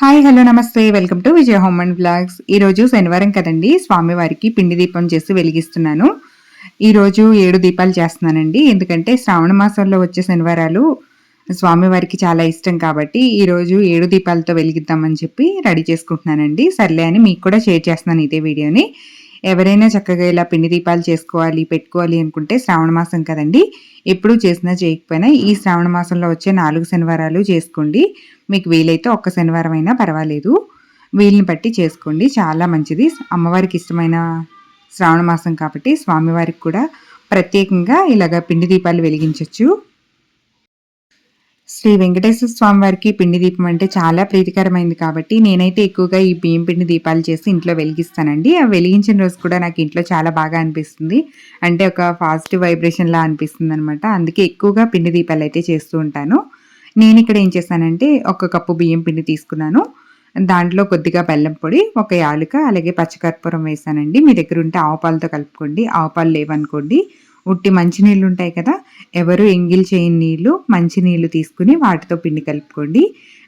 Hi hello నమస్తే. Welcome to Vijaya home and blogs ఈరోజు శనివారం కదండి. స్వామివారికి పిండి దీపం చేసి వెలిగిస్తున్నాను. ఈరోజు ఏడు దీపాలు చేస్తున్నానండి. ఎందుకంటే శ్రావణ మాసంలో వచ్చే శనివారాలు స్వామివారికి చాలా ఇష్టం కాబట్టి ఈరోజు ఏడు దీపాలతో వెలిగిద్దామని చెప్పి రెడీ చేసుకుంటున్నానండి. సర్లే అని మీకు కూడా షేర్ చేస్తున్నాను ఇదే వీడియోని. ఎవరైనా చక్కగా ఇలా పిండి దీపాలు చేసుకోవాలి పెట్టుకోవాలి అనుకుంటే శ్రావణ మాసం కదండి. ఎప్పుడు చేసినా చేయకపోయినా ఈ శ్రావణ మాసంలో వచ్చే నాలుగు శనివారాలు చేసుకోండి. మీకు వీలైతే ఒక్క శనివారం అయినా పర్వాలేదు. వీలుని బట్టి చేసుకోండి. చాలా మంచిది. అమ్మవారికి ఇష్టమైన శ్రావణ మాసం కాబట్టి స్వామివారికి కూడా ప్రత్యేకంగా ఇలాగ పిండి దీపాలు వెలిగించవచ్చు శ్రీ వెంకటేశ్వర స్వామి వారికి పిండి దీపం అంటే చాలా ప్రీతికరమైంది కాబట్టి నేనైతే ఎక్కువగా ఈ బియ్యం పిండి దీపాలు చేసి ఇంట్లో వెలిగిస్తానండి. ఆ వెలిగించిన రోజు కూడా నాకు ఇంట్లో చాలా బాగా అనిపిస్తుంది. అంటే ఒక పాజిటివ్ వైబ్రేషన్లా అనిపిస్తుంది అనమాట అందుకే ఎక్కువగా పిండి దీపాలు అయితే చేస్తూ ఉంటాను. నేను ఇక్కడ ఏం చేశానంటే ఒక కప్పు బియ్యం పిండి తీసుకున్నాను. దాంట్లో కొద్దిగా బెల్లం పొడి ఒక యాలుక అలాగే పచ్చకర్పూరం వేసానండి. మీ దగ్గర ఉంటే ఆవుపాలతో కలుపుకోండి. ఆవుపాలు లేవనుకోండి. ఉట్టి మంచినీళ్ళు ఉంటాయి కదా ఎవరు ఎంగిల్ చేయని నీళ్ళు మంచినీళ్ళు తీసుకుని వాటితో పిండి కలుపుకోండి.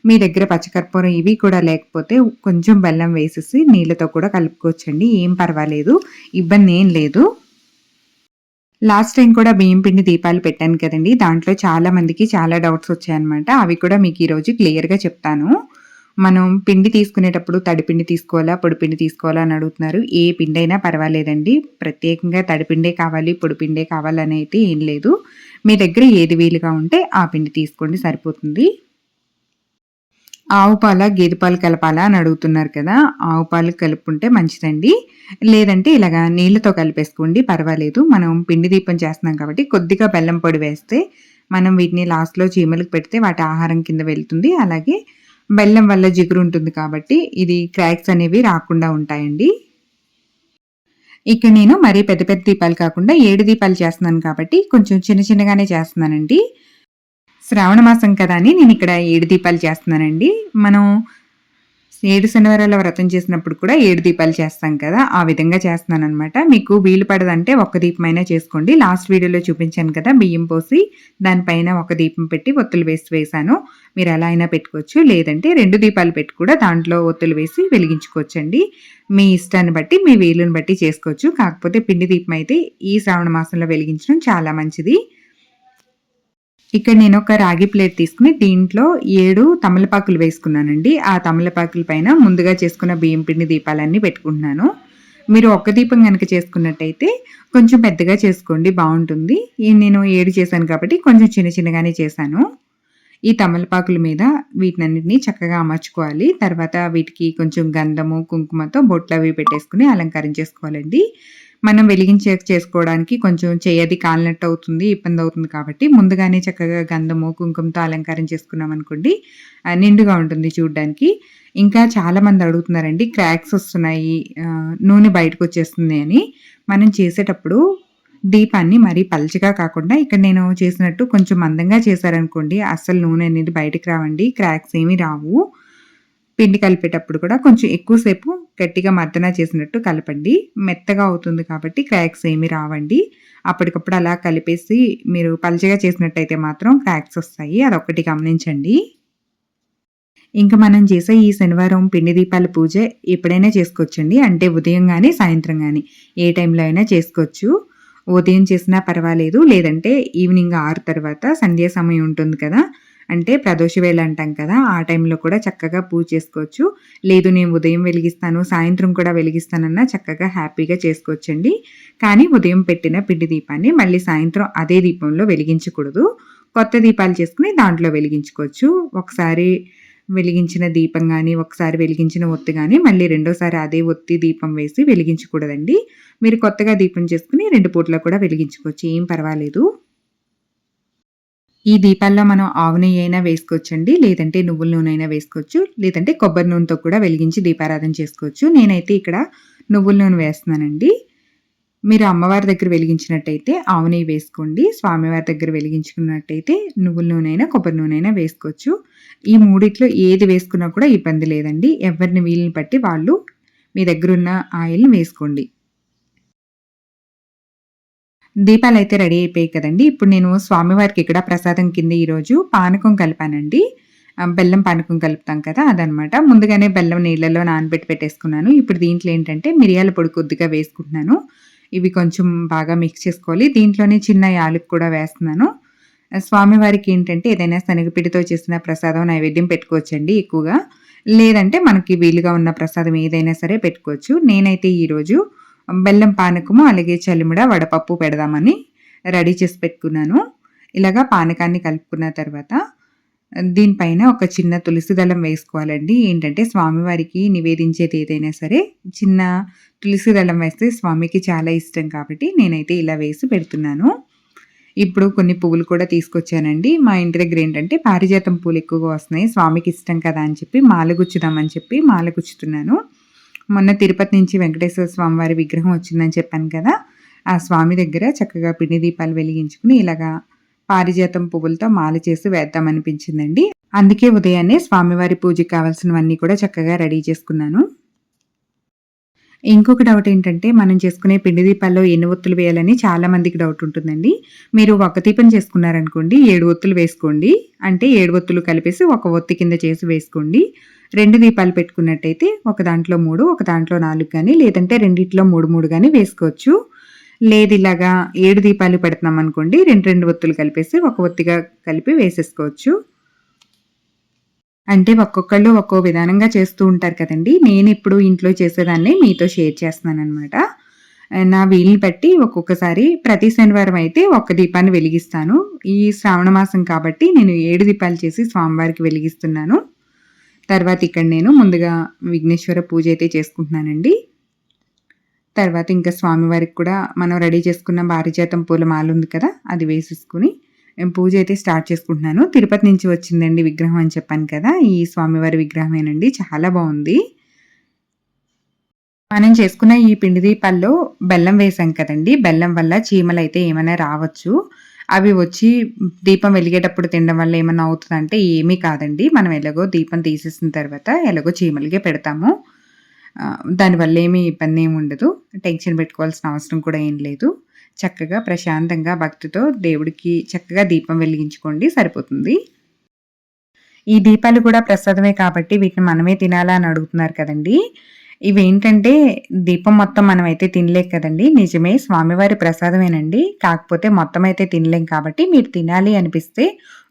మీ దగ్గర పచ్చకర్పూరం ఇవి కూడా లేకపోతే కొంచెం బెల్లం వేసేసి నీళ్ళతో కూడా కలుపుకోవచ్చండి. ఏం పర్వాలేదు. ఇబ్బంది ఏం లేదు. లాస్ట్ టైం కూడా బియ్యం పిండి దీపాలు పెట్టాను కదండి. దాంట్లో చాలా మందికి చాలా డౌట్స్ వచ్చాయన్నమాట. అవి కూడా మీకు ఈరోజు క్లియర్గా చెప్తాను. మనం పిండి తీసుకునేటప్పుడు తడిపిండి తీసుకోవాలా పొడిపిండి తీసుకోవాలా అని అడుగుతున్నారు. ఏ పిండి అయినా పర్వాలేదండి. ప్రత్యేకంగా తడిపిండే కావాలి పొడిపిండే కావాలని అయితే ఏం లేదు. మీ దగ్గర ఏది వీలుగా ఉంటే ఆ పిండి తీసుకోండి సరిపోతుంది. ఆవు పాల గేదె పాలు కలపాలా అని అడుగుతున్నారు కదా. ఆవు పాలు కలుపుకుంటే మంచిదండి. లేదంటే ఇలాగా నీళ్ళతో కలిపేసుకోండి పర్వాలేదు. మనం పిండి దీపం చేస్తున్నాం కాబట్టి కొద్దిగా బెల్లం పొడి వేస్తే మనం వీటిని లాస్ట్లో చీమలకు పెడితే వాటి ఆహారం కింద వెళ్తుంది. అలాగే బెల్లం వల్ల జిగురు ఉంటుంది కాబట్టి ఇది క్రాక్స్ అనేవి రాకుండా ఉంటాయండి. ఇక్కడ నేను మరీ పెద్ద పెద్ద దీపాలు కాకుండా ఏడు దీపాలు చేస్తున్నాను కాబట్టి కొంచెం చిన్న చిన్నగానే చేస్తున్నానండి. శ్రావణ మాసం కదా అని నేను ఇక్కడ ఏడు దీపాలు చేస్తున్నానండి. మనం ఏడు శనివారాల వ్రతం చేసినప్పుడు కూడా ఏడు దీపాలు చేస్తాం కదా ఆ విధంగా చేస్తున్నాను అనమాట మీకు వీలు పడదంటే ఒక దీపమైనా చేసుకోండి. లాస్ట్ వీడియోలో చూపించాను కదా బియ్యం పోసి దానిపైన ఒక దీపం పెట్టి ఒత్తులు వేసి వేసాను మీరు ఎలా అయినా పెట్టుకోవచ్చు. లేదంటే రెండు దీపాలు పెట్టి కూడా దాంట్లో ఒత్తులు వేసి వెలిగించుకోవచ్చండి. మీ ఇష్టాన్ని బట్టి మీ వీలుని బట్టి చేసుకోవచ్చు. కాకపోతే పిండి దీపం అయితే ఈ శ్రావణ మాసంలో వెలిగించడం చాలా మంచిది. ఇక్కడ నేను ఒక రాగి ప్లేట్ తీసుకుని దీంట్లో ఏడు తమలపాకులు వేసుకున్నానండి. ఆ తమలపాకుల పైన ముందుగా చేసుకున్న బియ్యం పిండి దీపాలన్నీ పెట్టుకుంటున్నాను. మీరు ఒక్క దీపం కనుక చేసుకున్నట్టయితే కొంచెం పెద్దగా చేసుకోండి బాగుంటుంది. నేను ఏడు చేశాను కాబట్టి కొంచెం చిన్న చిన్నగానే చేశాను. ఈ తమలపాకుల మీద వీటినన్నిటిని చక్కగా అమర్చుకోవాలి. తర్వాత వీటికి కొంచెం గంధము కుంకుమతో బొట్లు అవి పెట్టేసుకుని అలంకారం చేసుకోవాలండి. మనం వెలిగించే చేసుకోవడానికి కొంచెం చేయది కాలినట్టు అవుతుంది ఇబ్బంది అవుతుంది కాబట్టి ముందుగానే చక్కగా గంధము కుంకుమతో అలంకారం చేసుకున్నాం అనుకోండి నిండుగా ఉంటుంది చూడడానికి. ఇంకా చాలామంది అడుగుతున్నారండి క్రాక్స్ వస్తున్నాయి నూనె బయటకు వచ్చేస్తుంది అని. మనం చేసేటప్పుడు దీపాన్ని మరీ పల్చగా కాకుండా ఇక్కడ నేను చేసినట్టు కొంచెం మందంగా చేశారనుకోండి అస్సలు నూనె అనేది బయటకు రావండి క్రాక్స్ ఏమీ రావు. పిండి కలిపేటప్పుడు కూడా కొంచెం ఎక్కువసేపు గట్టిగా మర్దన చేసినట్టు కలపండి. మెత్తగా అవుతుంది కాబట్టి క్రాక్స్ ఏమి రావండి. అప్పటికప్పుడు అలా కలిపేసి మీరు పలచగా చేసినట్టయితే మాత్రం క్రాక్స్ వస్తాయి. అదొకటి గమనించండి. ఇంకా మనం చేసే ఈ శనివారం పిండి దీపాల పూజ ఎప్పుడైనా చేసుకోవచ్చండి. అంటే ఉదయం కానీ సాయంత్రం కానీ ఏ టైంలో అయినా చేసుకోవచ్చు. ఉదయం చేసినా పర్వాలేదు. లేదంటే ఈవినింగ్ ఆరు తర్వాత సంధ్యా సమయం ఉంటుంది కదా అంటే ప్రదోష వేళ అంటాం కదా ఆ టైంలో కూడా చక్కగా పూజ చేసుకోవచ్చు. లేదు నేను ఉదయం వెలిగిస్తాను సాయంత్రం కూడా వెలిగిస్తానన్నా చక్కగా హ్యాపీగా చేసుకోవచ్చండి. కానీ ఉదయం పెట్టిన పిండి దీపాన్ని మళ్ళీ సాయంత్రం అదే దీపంలో వెలిగించకూడదు. కొత్త దీపాలు చేసుకుని దాంట్లో వెలిగించుకోవచ్చు. ఒకసారి వెలిగించిన దీపం కానీ ఒకసారి వెలిగించిన ఒత్తి కానీ మళ్ళీ రెండోసారి అదే ఒత్తి దీపం వేసి వెలిగించకూడదండి. మీరు కొత్తగా దీపం చేసుకుని రెండు పూట్ల కూడా వెలిగించుకోవచ్చు. ఏం పర్వాలేదు. ఈ దీపాల్లో మనం ఆవు నెయ్యి అయినా వేసుకోవచ్చండి లేదంటే నువ్వుల నూనె అయినా వేసుకోవచ్చు లేదంటే కొబ్బరి నూనెతో కూడా వెలిగించి దీపారాధన చేసుకోవచ్చు. నేనైతే ఇక్కడ నువ్వుల నూనె వేస్తున్నానండి. మీరు అమ్మవారి దగ్గర వెలిగించినట్టయితే ఆవు నెయ్యి వేసుకోండి స్వామివారి దగ్గర వెలిగించుకున్నట్టయితే నువ్వుల నూనె అయినా కొబ్బరి నూనె అయినా వేసుకోవచ్చు. ఈ మూడిట్లో ఏది వేసుకున్నా కూడా ఇబ్బంది లేదండి. ఎవరిని వీలుని బట్టి వాళ్ళు మీ దగ్గర ఉన్న ఆయిల్ని వేసుకోండి. దీపాలు అయితే రెడీ అయిపోయాయి కదండి. ఇప్పుడు నేను స్వామివారికి ఇక్కడ ప్రసాదం కింద ఈరోజు పానకం కలిపానండి. బెల్లం పానకం కలుపుతాం కదా అదనమాట ముందుగానే బెల్లం నీళ్ళలో నానబెట్టి పెట్టేసుకున్నాను. ఇప్పుడు దీంట్లో ఏంటంటే మిరియాల పొడి కొద్దిగా వేసుకుంటున్నాను. ఇవి కొంచెం బాగా మిక్స్ చేసుకోవాలి. దీంట్లోనే చిన్న యాలకు కూడా వేస్తున్నాను. స్వామివారికి ఏంటంటే ఏదైనా శనగపిండితో చేసిన ప్రసాదం నైవేద్యం పెట్టుకోవచ్చండి ఎక్కువగా. లేదంటే మనకి వీలుగా ఉన్న ప్రసాదం ఏదైనా సరే పెట్టుకోవచ్చు. నేనైతే ఈరోజు బెల్లం పానకము అలాగే చలిమిడ వడపప్పు పెడదామని రెడీ చేసి పెట్టుకున్నాను. ఇలాగా పానకాన్ని కలుపుకున్న తర్వాత దీనిపైన ఒక చిన్న తులసి దళం వేసుకోవాలండి. ఏంటంటే స్వామివారికి నివేదించేది ఏదైనా సరే చిన్న తులసి దళం వేస్తే స్వామికి చాలా ఇష్టం కాబట్టి నేనైతే ఇలా వేసి పెడుతున్నాను. ఇప్పుడు కొన్ని పువ్వులు కూడా తీసుకొచ్చానండి. మా ఇంటి దగ్గర ఏంటంటే పారిజాతం పూలు ఎక్కువగా వస్తున్నాయి. స్వామికి ఇష్టం కదా అని చెప్పి మాల గుచ్చుదామని చెప్పి మాల గుచ్చుతున్నాను. మొన్న తిరుపతి నుంచి వెంకటేశ్వర స్వామి వారి విగ్రహం వచ్చిందని చెప్పాను కదా ఆ స్వామి దగ్గర చక్కగా పిండి దీపాలు వెలిగించుకుని ఇలాగా పారిజాతం పువ్వులతో మాల చేసి వేద్దామనిపించిందండి. అందుకే ఉదయాన్నే స్వామివారి పూజకి కావాల్సినవన్నీ కూడా చక్కగా రెడీ చేసుకున్నాను. ఇంకొక డౌట్ ఏంటంటే మనం చేసుకునే పిండి దీపాల్లో ఎన్ని ఒత్తులు వేయాలని చాలా మందికి డౌట్ ఉంటుందండి. మీరు ఒక దీపం చేసుకున్నారనుకోండి ఏడు ఒత్తులు వేసుకోండి. అంటే ఏడు ఒత్తులు కలిపేసి ఒక ఒత్తి కింద చేసి వేసుకోండి. రెండు దీపాలు పెట్టుకున్నట్టయితే ఒక దాంట్లో మూడు ఒక దాంట్లో నాలుగు కానీ లేదంటే రెండిట్లో మూడు మూడు కానీ వేసుకోవచ్చు. లేదు ఇలాగా ఏడు దీపాలు పెడుతున్నాం అనుకోండి రెండు రెండు ఒత్తులు కలిపేసి ఒక ఒత్తిగా కలిపి వేసేసుకోవచ్చు. అంటే ఒక్కొక్కళ్ళు ఒక్కో విధానంగా చేస్తూ ఉంటారు కదండి. నేను ఇప్పుడు ఇంట్లో చేసేదాన్ని మీతో షేర్ చేస్తున్నాను అనమాట నా వీలుని బట్టి ఒక్కొక్కసారి ప్రతి శనివారం అయితే ఒక్క దీపాన్ని వెలిగిస్తాను. ఈ శ్రావణ మాసం కాబట్టి నేను ఏడు దీపాలు చేసి స్వామివారికి వెలిగిస్తున్నాను. తర్వాత ఇక్కడ నేను ముందుగా విఘ్నేశ్వర పూజ అయితే చేసుకుంటున్నానండి. తర్వాత ఇంకా స్వామివారికి కూడా మనం రెడీ చేసుకున్న పారిజాతం పూల మాల ఉంది కదా అది వేసేసుకుని పూజ అయితే స్టార్ట్ చేసుకుంటున్నాను. తిరుపతి నుంచి వచ్చిందండి విగ్రహం అని చెప్పాను కదా ఈ స్వామివారి విగ్రహమేనండి చాలా బాగుంది. మనం చేసుకున్న ఈ పిండి దీపాల్లో బెల్లం వేసాం కదండి బెల్లం వల్ల చీమలు అయితే ఏమైనా రావచ్చు. అవి వచ్చి దీపం వెలిగేటప్పుడు తినడం వల్ల ఏమైనా అవుతుందంటే ఏమీ కాదండి. మనం ఎలాగో దీపం తీసేసిన తర్వాత ఎలాగో చీమలకే పెడతాము. దానివల్ల ఏమీ ఇబ్బంది ఏమి ఉండదు. టెన్షన్ పెట్టుకోవాల్సిన అవసరం కూడా ఏం లేదు. చక్కగా ప్రశాంతంగా భక్తితో దేవుడికి చక్కగా దీపం వెలిగించుకోండి సరిపోతుంది. ఈ దీపాలు కూడా ప్రసాదమే కాబట్టి వీటిని మనమే తినాలా అని అడుగుతున్నారు కదండి. ఇవి ఏంటంటే దీపం మొత్తం మనం అయితే తినలేం కదండి. నిజమే స్వామివారి ప్రసాదమేనండి. కాకపోతే మొత్తం అయితే తినలేం కాబట్టి మీరు తినాలి అనిపిస్తే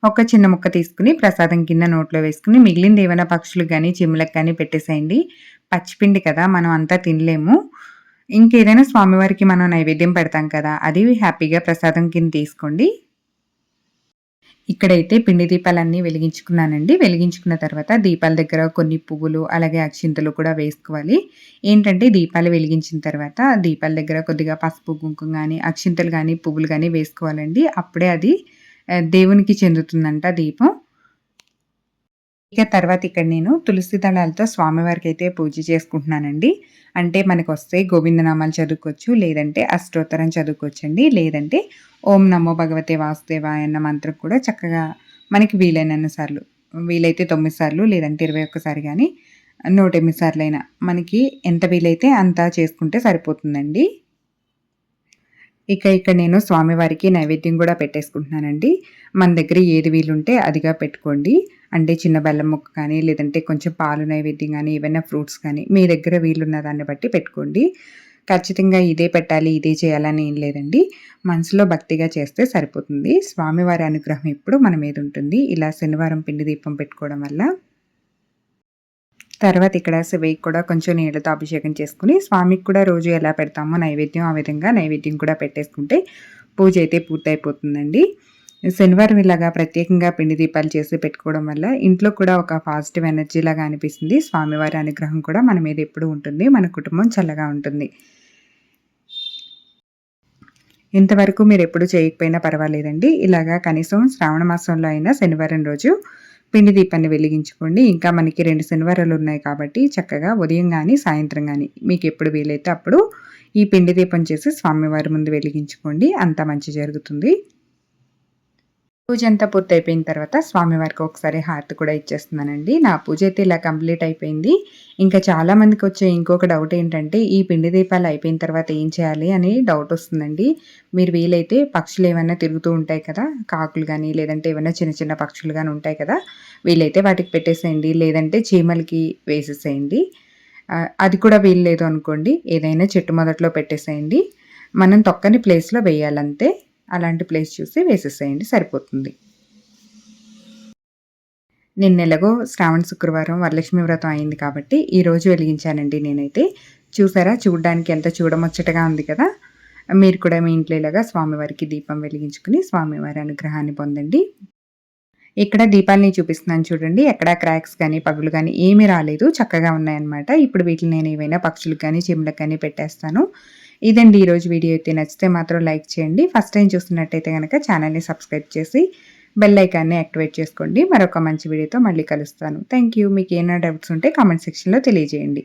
ఒక చిన్న ముక్క తీసుకుని ప్రసాదం కింద నోట్లో వేసుకుని మిగిలింది ఏమైనా పక్షులకు కానీ చిమ్ములకు కానీ పెట్టేసేయండి. పచ్చిపిండి కదా మనం అంతా తినలేము. ఇంకేదైనా స్వామివారికి మనం నైవేద్యం పెడతాం కదా అది హ్యాపీగా ప్రసాదం కింద తీసుకోండి. ఇక్కడైతే పిండి దీపాలన్నీ వెలిగించుకున్నానండి. వెలిగించుకున్న తర్వాత దీపాల దగ్గర కొన్ని పువ్వులు అలాగే అక్షింతలు కూడా వేసుకోవాలి. ఏంటంటే దీపాలు వెలిగించిన తర్వాత దీపాల దగ్గర కొద్దిగా పసుపు కుంకుమ కానీ అక్షింతలు కానీ పువ్వులు కానీ వేసుకోవాలండి. అప్పుడే అది దేవునికి చెందుతుందంట దీపం. ఇక తర్వాత ఇక్కడ నేను తులసి దళాలతో స్వామివారికి అయితే పూజ చేసుకుంటున్నానండి. అంటే మనకు వస్తే గోవిందనామాలు చదువుకోవచ్చు లేదంటే అష్టోత్తరం చదువుకోవచ్చండి. లేదంటే ఓం నమో భగవతే వాసుదేవాయ అన్న మంత్రం కూడా చక్కగా మనకి వీలైనన్ని సార్లు వీలైతే తొమ్మిది సార్లు లేదంటే ఇరవై ఒక్కసారి కానీ నూట ఎనిమిది సార్లు అయినా మనకి ఎంత వీలైతే అంతా చేసుకుంటే సరిపోతుందండి. ఇక ఇక్కడ నేను స్వామివారికి నైవేద్యం కూడా పెట్టేసుకుంటున్నానండి. మన దగ్గర ఏది వీలుంటే అదిగా పెట్టుకోండి. అంటే చిన్న బెల్లం ముక్క కానీ లేదంటే కొంచెం పాలు నైవేద్యం కానీ ఏవైనా ఫ్రూట్స్ కానీ మీ దగ్గర వీలున్న దాన్ని బట్టి పెట్టుకోండి. ఖచ్చితంగా ఇదే పెట్టాలి ఇదే చేయాలని ఏం లేదండి. మనసులో భక్తిగా చేస్తే సరిపోతుంది. స్వామివారి అనుగ్రహం ఎప్పుడు మన మీద ఉంటుంది. ఇలా శనివారం పిండి దీపం పెట్టుకోవడం వల్ల తర్వాత ఇక్కడ శివయ్యకి కూడా కొంచెం నీళ్ళతో అభిషేకం చేసుకుని స్వామికి కూడా రోజు ఎలా పెడతామో నైవేద్యం ఆ విధంగా నైవేద్యం కూడా పెట్టేసుకుంటే పూజ అయితే పూర్తయిపోతుందండి. శనివారం ఇలాగా ప్రత్యేకంగా పిండి దీపాలు చేసి పెట్టుకోవడం వల్ల ఇంట్లో కూడా ఒక పాజిటివ్ ఎనర్జీ లాగా అనిపిస్తుంది. స్వామివారి అనుగ్రహం కూడా మన మీద ఎప్పుడు ఉంటుంది. మన కుటుంబం చల్లగా ఉంటుంది. ఇంతవరకు మీరు ఎప్పుడు చేయకపోయినా పర్వాలేదండి. ఇలాగా కనీసం శ్రావణ మాసంలో అయినా శనివారం రోజు పిండి దీపాన్ని వెలిగించుకోండి. ఇంకా మనకి రెండు శనివారాలు ఉన్నాయి కాబట్టి చక్కగా ఉదయం కానీ సాయంత్రం కానీ మీకు ఎప్పుడు వీలైతే అప్పుడు ఈ పిండి దీపం చేసి స్వామివారి ముందు వెలిగించుకోండి. అంత మంచి జరుగుతుంది. పూజ అంతా పూర్తి అయిపోయిన తర్వాత స్వామివారికి ఒకసారి హారతి కూడా ఇచ్చేస్తున్నానండి. నా పూజ అయితే ఇలా కంప్లీట్ అయిపోయింది. ఇంకా చాలామందికి వచ్చే ఇంకొక డౌట్ ఏంటంటే ఈ పిండి దీపాలు అయిపోయిన తర్వాత ఏం చేయాలి అని డౌట్ వస్తుందండి. మీరు వీలైతే పక్షులు ఏమైనా తిరుగుతూ ఉంటాయి కదా కాకులు కానీ లేదంటే ఏమైనా చిన్న చిన్న పక్షులు కానీ ఉంటాయి కదా వీలైతే వాటికి పెట్టేసేయండి. లేదంటే చీమలకి వేసేసేయండి. అది కూడా వీల్లేదు అనుకోండి. ఏదైనా చెట్టు మొదట్లో పెట్టేసేయండి. మనం తొక్కని ప్లేస్లో వేయాలంతే. అలాంటి ప్లేస్ చూసి వేసేసేయండి సరిపోతుంది. నిన్నెలాగో శ్రావణ శుక్రవారం వరలక్ష్మి వ్రతం అయింది కాబట్టి ఈరోజు వెలిగించానండి నేనైతే. చూసారా? చూడడానికి ఎంత చూడముచ్చటగా ఉంది కదా? మీరు కూడా మీ ఇంట్లో ఇలాగా స్వామివారికి దీపం వెలిగించుకుని స్వామివారి అనుగ్రహాన్ని పొందండి. ఇక్కడ దీపాలని చూపిస్తున్నాను చూడండి. ఎక్కడ క్రాక్స్ కానీ పగులు కానీ ఏమీ రాలేదు. చక్కగా ఉన్నాయన్నమాట. ఇప్పుడు వీటిని నేను ఏవైనా పక్షులకు కానీ చెమ్లకు కానీ పెట్టేస్తాను. ఇదండి ఈరోజు వీడియో. అయితే నచ్చితే మాత్రం లైక్ చేయండి. ఫస్ట్ టైం చూస్తున్నట్టయితే కనుక ఛానల్ని సబ్స్క్రైబ్ చేసి బెల్ ఐకాన్ని యాక్టివేట్ చేసుకోండి. మరొక మంచి వీడియోతో మళ్ళీ కలుస్తాను. థ్యాంక్ యూ మీకు ఏమైనా డౌట్స్ ఉంటే కామెంట్ సెక్షన్లో తెలియజేయండి.